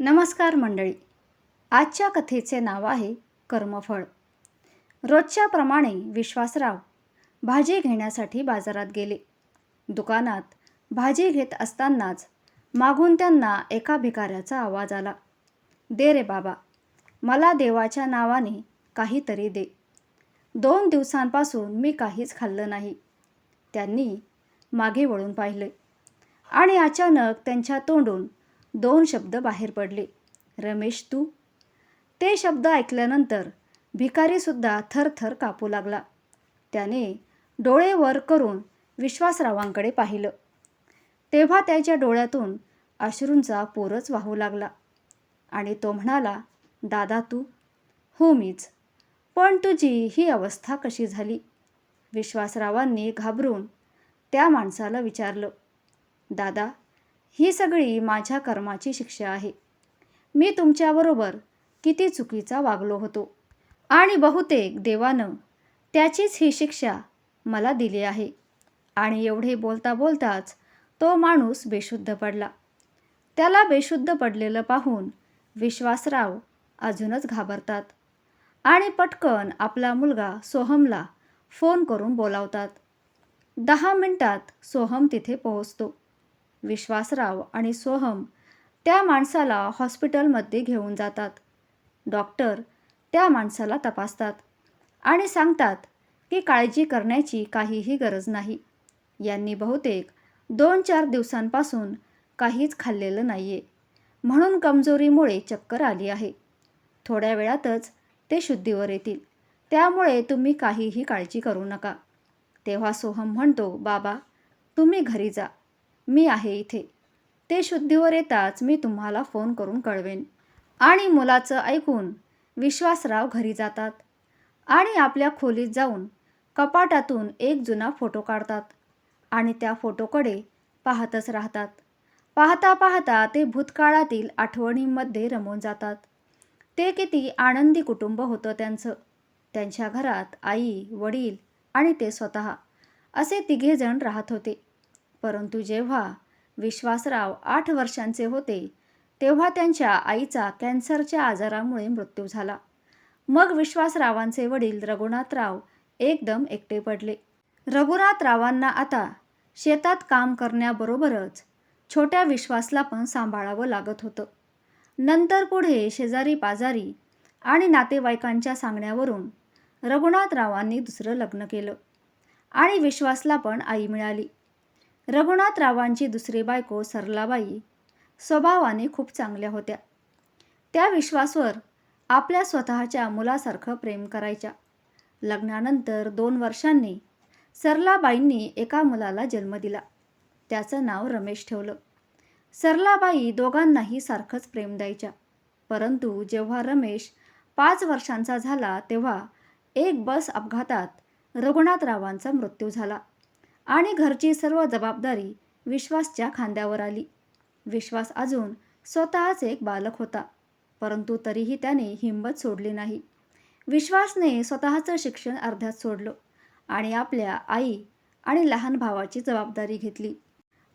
नमस्कार मंडळी. आजच्या कथेचे नाव आहे कर्मफळ. रोजच्याप्रमाणे विश्वासराव भाजी घेण्यासाठी बाजारात गेले. दुकानात भाजी घेत असतानाच मागून त्यांना एका भिकाऱ्याचा आवाज आला. दे रे बाबा मला देवाच्या नावाने काहीतरी दे. दोन दिवसांपासून मी काहीच खाल्लं नाही. त्यांनी मागे वळून पाहिले आणि अचानक त्यांच्या तोंडून दोन शब्द बाहेर पडले. रमेश तू? ते शब्द ऐकल्यानंतर भिकारीसुद्धा थरथर कापू लागला. त्याने डोळे वर करून विश्वासरावांकडे पाहिलं. तेव्हा त्याच्या डोळ्यातून अश्रूंचा पोरच वाहू लागला आणि तो म्हणाला दादा तू? हो मीच. पण तुझी ही अवस्था कशी झाली? विश्वासरावांनी घाबरून त्या माणसाला विचारलं. दादा ही सगळी माझ्या कर्माची शिक्षा आहे. मी तुमच्याबरोबर किती चुकीचा वागलो होतो. आणि बहुतेक देवानं त्याचीच ही शिक्षा मला दिली आहे. आणि एवढे बोलता बोलताच तो माणूस बेशुद्ध पडला. त्याला बेशुद्ध पडलेलं पाहून विश्वासराव अजूनच घाबरतात आणि पटकन आपला मुलगा सोहमला फोन करून बोलावतात. दहा मिनटात सोहम तिथे पोहोचतो. विश्वासराव आणि सोहम त्या माणसाला हॉस्पिटलमध्ये घेऊन जातात. डॉक्टर त्या माणसाला तपासतात आणि सांगतात की काळजी करण्याची काहीही गरज नाही. यांनी बहुतेक दोन चार दिवसांपासून काहीच खाल्लेलं नाही आहे म्हणून कमजोरीमुळे चक्कर आली आहे. थोड्या वेळातच ते शुद्धीवर येतील. त्यामुळे तुम्ही काहीही काळजी करू नका. तेव्हा सोहम म्हणतो बाबा तुम्ही घरी जा. मी आहे इथे. ते शुद्धीवर येताच मी तुम्हाला फोन करून कळवेन. आणि मुलाचं ऐकून विश्वासराव घरी जातात. आणि आपल्या खोलीत जाऊन कपाटातून एक जुना फोटो काढतात. आणि त्या फोटोकडे पाहतच राहतात. पाहता पाहता ते भूतकाळातील आठवणींमध्ये रमून जातात. ते किती आनंदी कुटुंब होतं त्यांचं. त्यांच्या घरात आई वडील आणि ते स्वतः असे तिघेजण राहत होते. परंतु जेव्हा विश्वासराव आठ वर्षांचे होते तेव्हा त्यांच्या आईचा कॅन्सरच्या आजारामुळे मृत्यू झाला. मग विश्वासरावांचे वडील रघुनाथराव एकदम एकटे पडले. रघुनाथरावांना आता शेतात काम करण्याबरोबरच छोट्या विश्वासला पण सांभाळावं लागत होतं. नंतर पुढे शेजारी पाजारी आणि नातेवाईकांच्या सांगण्यावरून रघुनाथरावांनी दुसरं लग्न केलं आणि विश्वासला पण आई मिळाली. रघुनाथरावांची दुसरी बायको सरलाबाई स्वभावाने खूप चांगल्या होत्या. त्या विश्वासवर आपल्या स्वतःच्या मुलासारखं प्रेम करायच्या. लग्नानंतर दोन वर्षांनी सरलाबाईंनी एका मुलाला जन्म दिला. त्याचं नाव रमेश ठेवलं. सरलाबाई दोघांनाही सारखंच प्रेम द्यायच्या. परंतु जेव्हा रमेश पाच वर्षांचा झाला तेव्हा एक बस अपघातात रघुनाथरावांचा मृत्यू झाला. आणि घरची सर्व जबाबदारी विश्वासच्या खांद्यावर आली. विश्वास अजून स्वतःच एक बालक होता परंतु तरीही त्याने हिंमत सोडली नाही. विश्वासने स्वतःचं शिक्षण अर्ध्यात सोडलं आणि आपल्या आई आणि लहान भावाची जबाबदारी घेतली.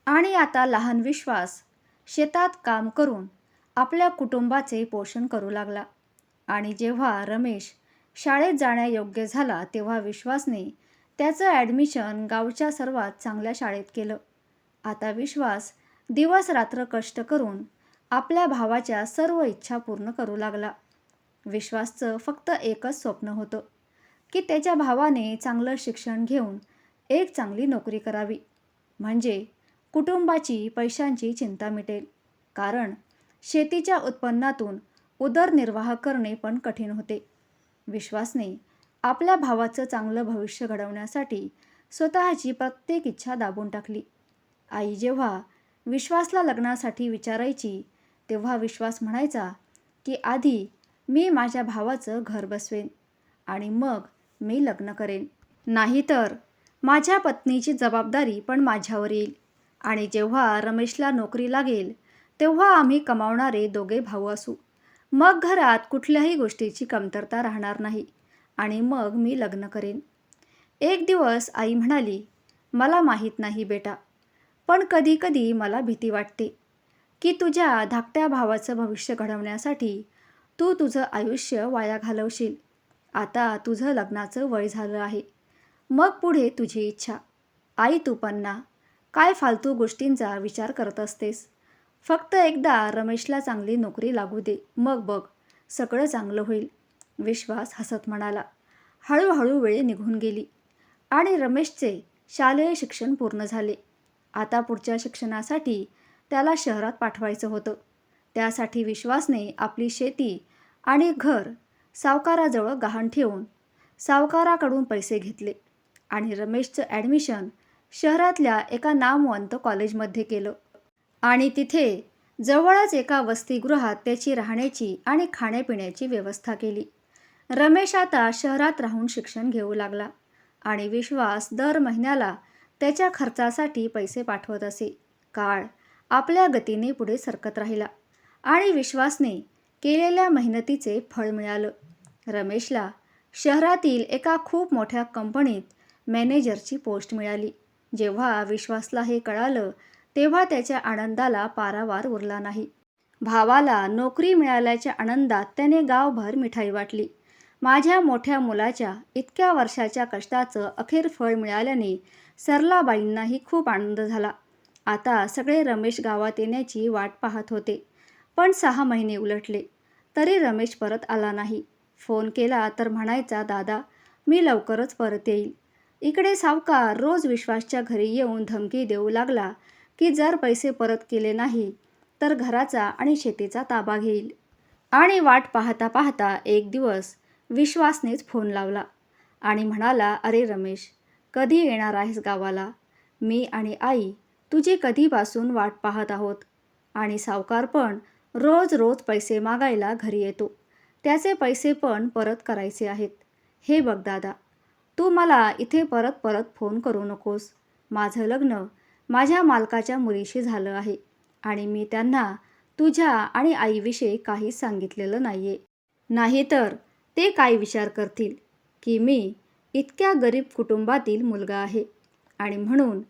आणि आता लहान विश्वास शेतात काम करून आपल्या कुटुंबाचे पोषण करू लागला. आणि जेव्हा रमेश शाळेत जाण्यायोग्य झाला तेव्हा विश्वासने त्याचं ॲडमिशन गावच्या सर्वात चांगल्या शाळेत केलं. आता विश्वास दिवस रात्र कष्ट करून आपल्या भावाच्या सर्व इच्छा पूर्ण करू लागला. विश्वासचं फक्त एकच स्वप्न होतं की त्याच्या भावाने चांगलं शिक्षण घेऊन एक चांगली नोकरी करावी. म्हणजे कुटुंबाची पैशांची चिंता मिटेल कारण शेतीच्या उत्पन्नातून उदरनिर्वाह करणे पण कठीण होते. विश्वासने आपल्या भावाचं चांगलं भविष्य घडवण्यासाठी स्वतःची प्रत्येक इच्छा दाबून टाकली. आई जेव्हा विश्वासला लग्नासाठी विचारायची तेव्हा विश्वास म्हणायचा की आधी मी माझ्या भावाचं घर बसवेन आणि मग मी लग्न करेन. नाहीतर माझ्या पत्नीची जबाबदारी पण माझ्यावर येईल आणि जेव्हा रमेशला नोकरी लागेल तेव्हा आम्ही कमावणारे दोघे भाऊ असू. मग घरात कुठल्याही गोष्टीची कमतरता राहणार नाही. आणि मग मी लग्न करेन. एक दिवस आई म्हणाली मला माहीत नाही बेटा पण कधी कधी मला भीती वाटते की तुझ्या धाकट्या भावाचं भविष्य घडवण्यासाठी तू तुझं आयुष्य वाया घालवशील. आता तुझं लग्नाचं वय झालं आहे. मग पुढे तुझी इच्छा. आई तू पण ना काय फालतू गोष्टींचा विचार करत असतेस? फक्त एकदा रमेशला चांगली नोकरी लागू दे मग बघ सगळं चांगलं होईल. विश्वास हसत म्हणाला. हळूहळू वेळ निघून गेली आणि रमेशचे शालेय शिक्षण पूर्ण झाले. आता पुढच्या शिक्षणासाठी त्याला शहरात पाठवायचं होतं. त्यासाठी विश्वासने आपली शेती आणि घर सावकाराजवळ गहाण ठेवून सावकाराकडून पैसे घेतले आणि रमेशचं ॲडमिशन शहरातल्या एका नामवंत कॉलेजमध्ये केलं. आणि तिथे जवळच एका वसतिगृहात त्याची राहण्याची आणि खाण्यापिण्याची व्यवस्था केली. रमेश आता शहरात राहून शिक्षण घेऊ लागला आणि विश्वास दर महिन्याला त्याच्या खर्चासाठी पैसे पाठवत असे. काळ आपल्या गतीने पुढे सरकत राहिला आणि विश्वासने केलेल्या मेहनतीचे फळ मिळालं. रमेशला शहरातील एका खूप मोठ्या कंपनीत मॅनेजरची पोस्ट मिळाली. जेव्हा विश्वासला हे कळालं तेव्हा त्याच्या आनंदाला पारावार उरला नाही. भावाला नोकरी मिळाल्याच्या आनंदात त्याने गावभर मिठाई वाटली. माझ्या मोठ्या मुलाच्या इतक्या वर्षाच्या कष्टाचं अखेर फळ मिळाल्याने सरलाबाईंनाही खूप आनंद झाला. आता सगळे रमेश गावात येण्याची वाट पाहत होते. पण सहा महिने उलटले. तरी रमेश परत आला नाही. फोन केला तर म्हणायचा दादा मी लवकरच परत येईल. इकडे सावकार रोज विश्वासच्या घरी येऊन धमकी देऊ लागला की जर पैसे परत केले नाही तर घराचा आणि शेतीचा ताबा घेईल. आणि वाट पाहता पाहता एक दिवस विश्वासनेच फोन लावला आणि म्हणाला अरे रमेश कधी येणार आहेस गावाला? मी आणि आई तुझी कधीपासून वाट पाहत आहोत आणि सावकार पण रोज रोज पैसे मागायला घरी येतो. त्याचे पैसे पण परत करायचे आहेत. हे बघ दादा तू मला इथे परत परत फोन करू नकोस. माझं लग्न माझ्या मालकाच्या मुलीशी झालं आहे आणि मी त्यांना तुझ्या आणि आईविषयी काहीच सांगितलेलं नाही आहे नाहीतर ते काय विचार करतील की मी इतक्या गरीब कुटुंबातील मुलगा आहे आणि म्हणून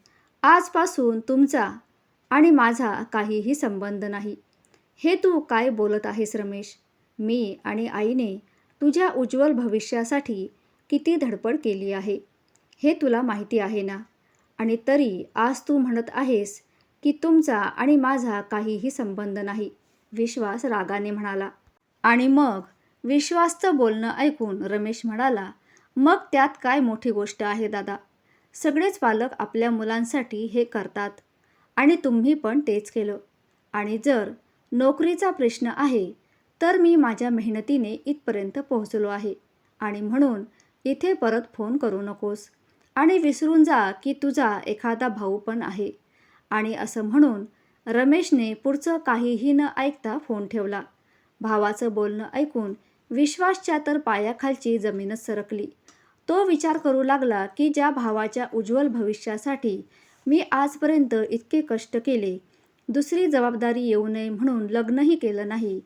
आजपासून तुमचा आणि माझा काहीही संबंध नाही. हे तू काय बोलत आहेस रमेश? मी आणि आईने तुझ्या उज्ज्वल भविष्यासाठी किती धडपड केली आहे हे तुला माहिती आहे ना? आणि तरी आज तू म्हणत आहेस की तुमचा आणि माझा काहीही संबंध नाही विश्वास रागाने म्हणाला. आणि मग विश्वासचं बोलणं ऐकून रमेश म्हणाला मग त्यात काय मोठी गोष्ट आहे दादा? सगळेच पालक आपल्या मुलांसाठी हे करतात आणि तुम्ही पण तेच केलं. आणि जर नोकरीचा प्रश्न आहे तर मी माझ्या मेहनतीने इथपर्यंत पोहोचलो आहे आणि म्हणून इथे परत फोन करू नकोस आणि विसरून जा की तुझा एखादा भाऊ पण आहे. आणि असं म्हणून रमेशने पुढचं काहीही न ऐकता फोन ठेवला. भावाचं बोलणं ऐकून विश्वासच्या तर पायाखालची जमीनच सरकली. तो विचार करू लागला की ज्या भावाच्या उज्ज्वल भविष्यासाठी मी आजपर्यंत इतके कष्ट केले दुसरी जबाबदारी येऊ नये म्हणून लग्नही केलं नाही.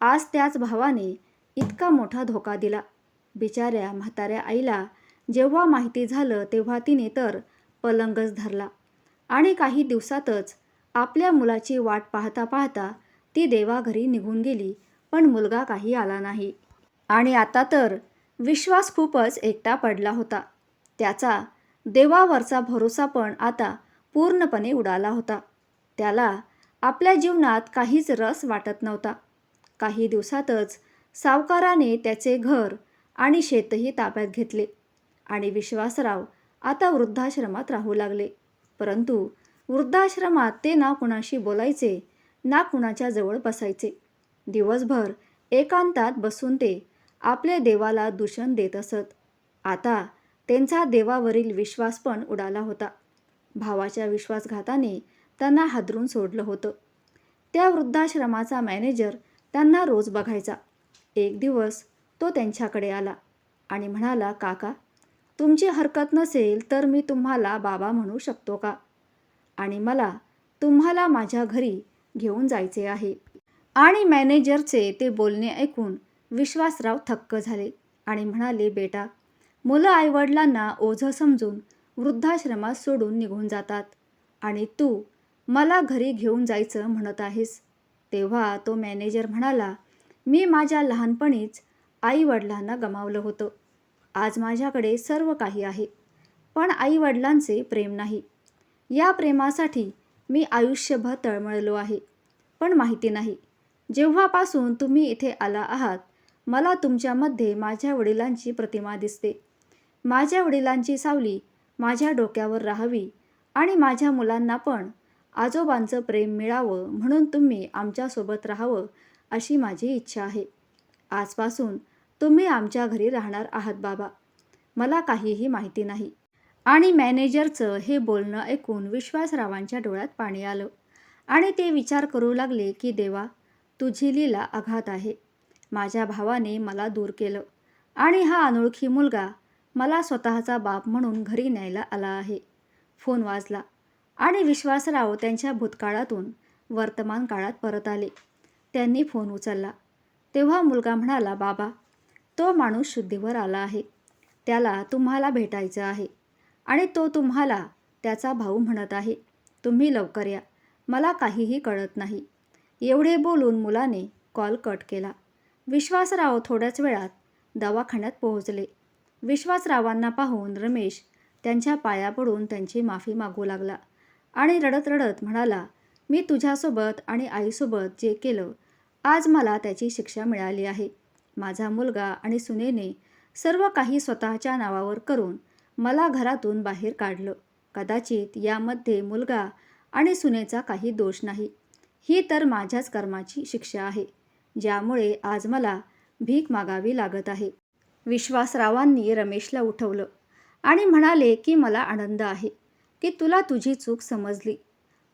आज त्याच भावाने इतका मोठा धोका दिला. बिचाऱ्या म्हाताऱ्या आईला जेव्हा माहिती झालं तेव्हा तिने तर पलंगच धरला. आणि काही दिवसातच आपल्या मुलाची वाट पाहता पाहता ती देवाघरी निघून गेली पण मुलगा काही आला नाही. आणि आता तर विश्वास खूपच एकटा पडला होता. त्याचा देवावरचा भरोसा पण आता पूर्णपणे उडाला होता. त्याला आपल्या जीवनात काहीच रस वाटत नव्हता. काही दिवसातच सावकाराने त्याचे घर आणि शेतही ताब्यात घेतले आणि विश्वासराव आता वृद्धाश्रमात राहू लागले. परंतु वृद्धाश्रमात ते ना कुणाशी बोलायचे ना कुणाच्या जवळ बसायचे. दिवसभर एकांतात बसून ते आपल्या देवाला दूषण देत असत. आता त्यांचा देवावरील विश्वास पण उडाला होता. भावाच्या विश्वासघाताने त्यांना हादरून सोडलं होतं. त्या वृद्धाश्रमाचा मॅनेजर त्यांना रोज बघायचा. एक दिवस तो त्यांच्याकडे आला आणि म्हणाला काका तुमची हरकत नसेल तर मी तुम्हाला बाबा म्हणू शकतो का? आणि मला तुम्हाला माझ्या घरी घेऊन जायचे आहे. आणि मॅनेजरचे ते बोलणे ऐकून विश्वासराव थक्क झाले आणि म्हणाले बेटा मुलं आईवडिलांना ओझं समजून वृद्धाश्रमात सोडून निघून जातात आणि तू मला घरी घेऊन जायचं म्हणत आहेस. तेव्हा तो मॅनेजर म्हणाला मी माझ्या लहानपणीच आईवडिलांना गमावलं होतं. आज माझ्याकडे सर्व काही आहे पण आईवडिलांचे प्रेम नाही. या प्रेमासाठी मी आयुष्यभर तळमळलो आहे. पण माहिती नाही जेव्हापासून तुम्ही इथे आला आहात मला तुमच्यामध्ये माझ्या वडिलांची प्रतिमा दिसते. माझ्या वडिलांची सावली माझ्या डोक्यावर राहावी आणि माझ्या मुलांना पण आजोबांचं प्रेम मिळावं म्हणून तुम्ही आमच्यासोबत राहावं अशी माझी इच्छा आहे. आजपासून तुम्ही आमच्या घरी राहणार आहात बाबा. मला काहीही माहिती नाही. आणि मॅनेजरचं हे बोलणं ऐकून विश्वासरावांच्या डोळ्यात पाणी आलं. आणि ते विचार करू लागले की देवा तुझी लीला आघात आहे. माझ्या भावाने मला दूर केलं. आणि हा अनोळखी मुलगा मला स्वतःचा बाप म्हणून घरी न्यायला आला आहे. फोन वाजला आणि विश्वासराव त्यांच्या भूतकाळातून वर्तमान काळात परत आले. त्यांनी फोन उचलला. तेव्हा मुलगा म्हणाला बाबा तो माणूस शुद्धीवर आला आहे. त्याला तुम्हाला भेटायचं आहे. आणि तो तुम्हाला त्याचा भाऊ म्हणत आहे. तुम्ही लवकर या. मला काहीही कळत नाही. एवढे बोलून मुलाने कॉल कट केला. विश्वासराव थोड्याच वेळात दवाखान्यात पोहोचले. विश्वासरावांना पाहून रमेश त्यांच्या पाया पडून त्यांची माफी मागू लागला आणि रडत रडत म्हणाला मी तुझ्यासोबत आणि आईसोबत जे केलं आज मला त्याची शिक्षा मिळाली आहे. माझा मुलगा आणि सुनेने सर्व काही स्वतःच्या नावावर करून मला घरातून बाहेर काढलं. कदाचित यामध्ये मुलगा आणि सुनेचा काही दोष नाही. ही तर माझ्याच कर्माची शिक्षा आहे. ज्यामुळे आज मला भीक मागावी लागत आहे. विश्वासरावांनी रमेशला उठवलं आणि म्हणाले की मला आनंद आहे की तुला तुझी चूक समजली.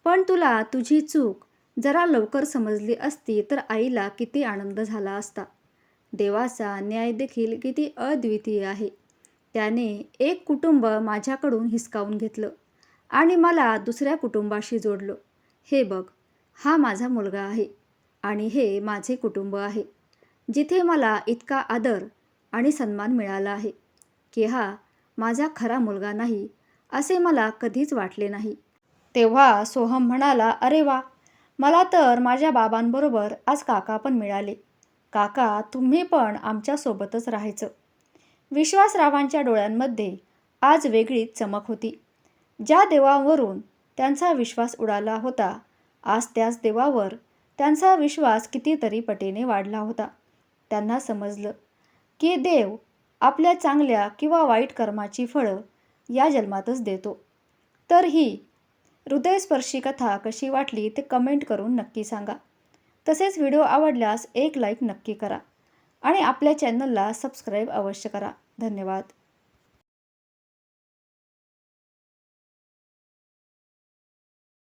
पण तुला तुझी चूक जरा लवकर समजली असती तर आईला किती आनंद झाला असता. देवाचा न्याय देखील किती अद्वितीय आहे. त्याने एक कुटुंब माझ्याकडून हिसकावून घेतलं आणि मला दुसऱ्या कुटुंबाशी जोडलं. हे बघ हा माझा मुलगा आहे. आणि हे माझे कुटुंब आहे. जिथे मला इतका आदर आणि सन्मान मिळाला आहे की हा माझा खरा मुलगा नाही असे मला कधीच वाटले नाही. तेव्हा सोहम म्हणाला अरे वा! मला तर माझ्या बाबांबरोबर आज काका पण मिळाले. काका तुम्ही पण आमच्यासोबतच राहायचं. विश्वासरावांच्या डोळ्यांमध्ये आज वेगळीच चमक होती. ज्या देवावरून त्यांचा विश्वास उडाला होता आज त्याच देवावर त्यांचा विश्वास कितीतरी पटीने वाढला होता. त्यांना समजलं की देव आपल्या चांगल्या किंवा वाईट कर्माची फळं या जन्मातच देतो. तर ही हृदयस्पर्शी कथा कशी वाटली ते कमेंट करून नक्की सांगा. तसेच व्हिडिओ आवडल्यास एक लाईक नक्की करा आणि आपल्या चॅनलला सबस्क्राईब अवश्य करा. धन्यवाद.